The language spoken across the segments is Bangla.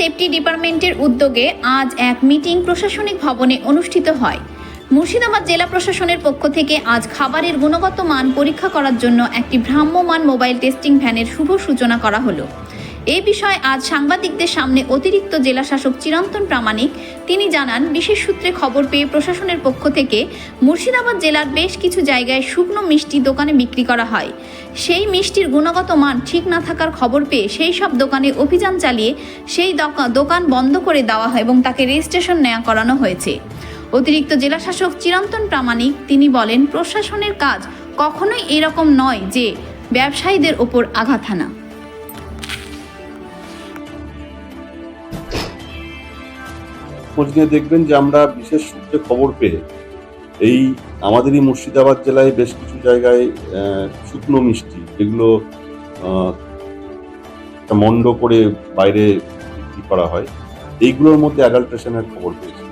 সেফটি ডিপার্টমেন্টের উদ্যোগে আজ এক মিটিং প্রশাসনিক ভবনে অনুষ্ঠিত হয়। মুর্শিদাবাদ জেলা প্রশাসনের পক্ষ থেকে আজ খাবারের গুণগত মান পরীক্ষা করার জন্য একটি ভ্রাম্যমান মোবাইল টেস্টিং ভ্যানের শুভ সূচনা করা হলো। এই বিষয়ে আজ সাংবাদিকদের সামনে অতিরিক্ত জেলা শাসক চিরন্তন প্রামাণিক। তিনি জানান, বিশেষ সূত্রে খবর পেয়ে প্রশাসনের পক্ষ থেকে মুর্শিদাবাদ জেলার বেশ কিছু জায়গায় শুকনো মিষ্টি দোকানে বিক্রি করা হয়। সেই মিষ্টির গুণগত মান ঠিক না থাকার খবর পেয়ে সেই সব দোকানে অভিযান চালিয়ে সেই দোকা- দোকান বন্ধ করে দেওয়া হয় এবং তাকে রেজিস্ট্রেশন নেওয়া করানো হয়েছে। অতিরিক্ত জেলা শাসক চিরন্তন প্রামাণিক, তিনি বলেন, প্রশাসনের কাজ কখনোই এরকম নয় যে ব্যবসায়ীদের ওপর আঘাত হানা। খোঁজ নিয়ে দেখবেন যে আমরা বিশেষ সূত্রে খবর পেয়ে এই আমাদেরই মুর্শিদাবাদ জেলায় বেশ কিছু জায়গায় শুকনো মিষ্টি, যেগুলো মন্ড করে বাইরে বিক্রি করা হয়, এইগুলোর মধ্যে অ্যাডাল্ট্রেশনের খবর পেয়েছি।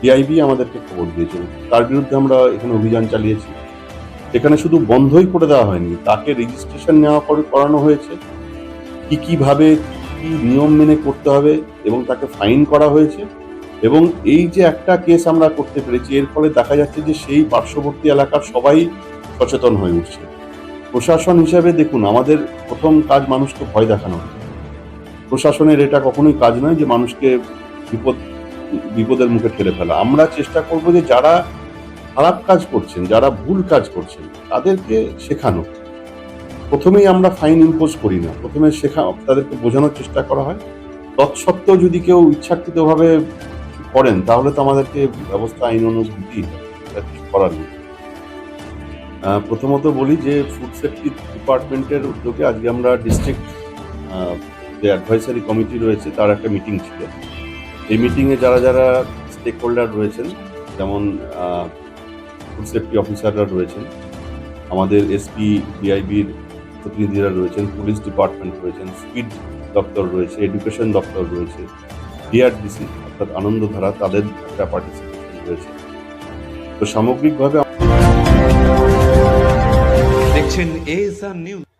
ডিআইবি আমাদেরকে খবর দিয়েছে। তার বিরুদ্ধে আমরা এখানে অভিযান চালিয়েছি। এখানে শুধু বন্ধই করে দেওয়া হয়নি, তাকে রেজিস্ট্রেশন নেওয়া করে, করানো হয়েছে। কি কীভাবে, কি নিয়ম মেনে করতে হবে এবং তাকে ফাইন করা হয়েছে। এবং এই যে একটা কেস আমরা করতে পেরেছি, এর ফলে দেখা যাচ্ছে যে সেই পার্শ্ববর্তী এলাকার সবাই সচেতন হয়ে উঠছে। প্রশাসন হিসাবে দেখুন, আমাদের প্রথম কাজ মানুষকে ভয় দেখানো প্রশাসনের এটা কখনোই কাজ নয় যে মানুষকে বিপদ, বিপদের মুখে ঠেলে ফেলা। আমরা চেষ্টা করব যে যারা খারাপ কাজ করছেন, যারা ভুল কাজ করছেন, তাদেরকে শেখানো। প্রথমেই আমরা ফাইন ইম্পোজ করি না। প্রথমে শেখা, তাদেরকে বোঝানোর চেষ্টা করা হয়। তৎসত্ত্বেও যদি কেউ ইচ্ছাকৃতভাবে করেন, তাহলে তো আমাদেরকে ব্যবস্থা, আইন অনুভূতি কিছু করার নেই। প্রথমত বলি যে ফুড সেফটি ডিপার্টমেন্টের উদ্যোগে আজকে আমরা ডিস্ট্রিক্ট যে অ্যাডভাইসারি কমিটি রয়েছে, তার একটা মিটিং ছিল। এই মিটিংয়ে যারা যারা স্টেক হোল্ডার রয়েছেন, যেমন ফুড সেফটি অফিসাররা রয়েছেন, আমাদের এসপি ডিআইবির প্রতিনিধিরা রয়েছেন পুলিশ ডিপার্টমেন্ট রয়েছেন স্পিড দপ্তর রয়েছে এডুকেশন দপ্তর রয়েছে ডিআরডিসি অর্থাৎ আনন্দধারা তাদের একটা পার্টিসিপেশন রয়েছে। তো সামগ্রিকভাবে দেখছেন আর নিউজ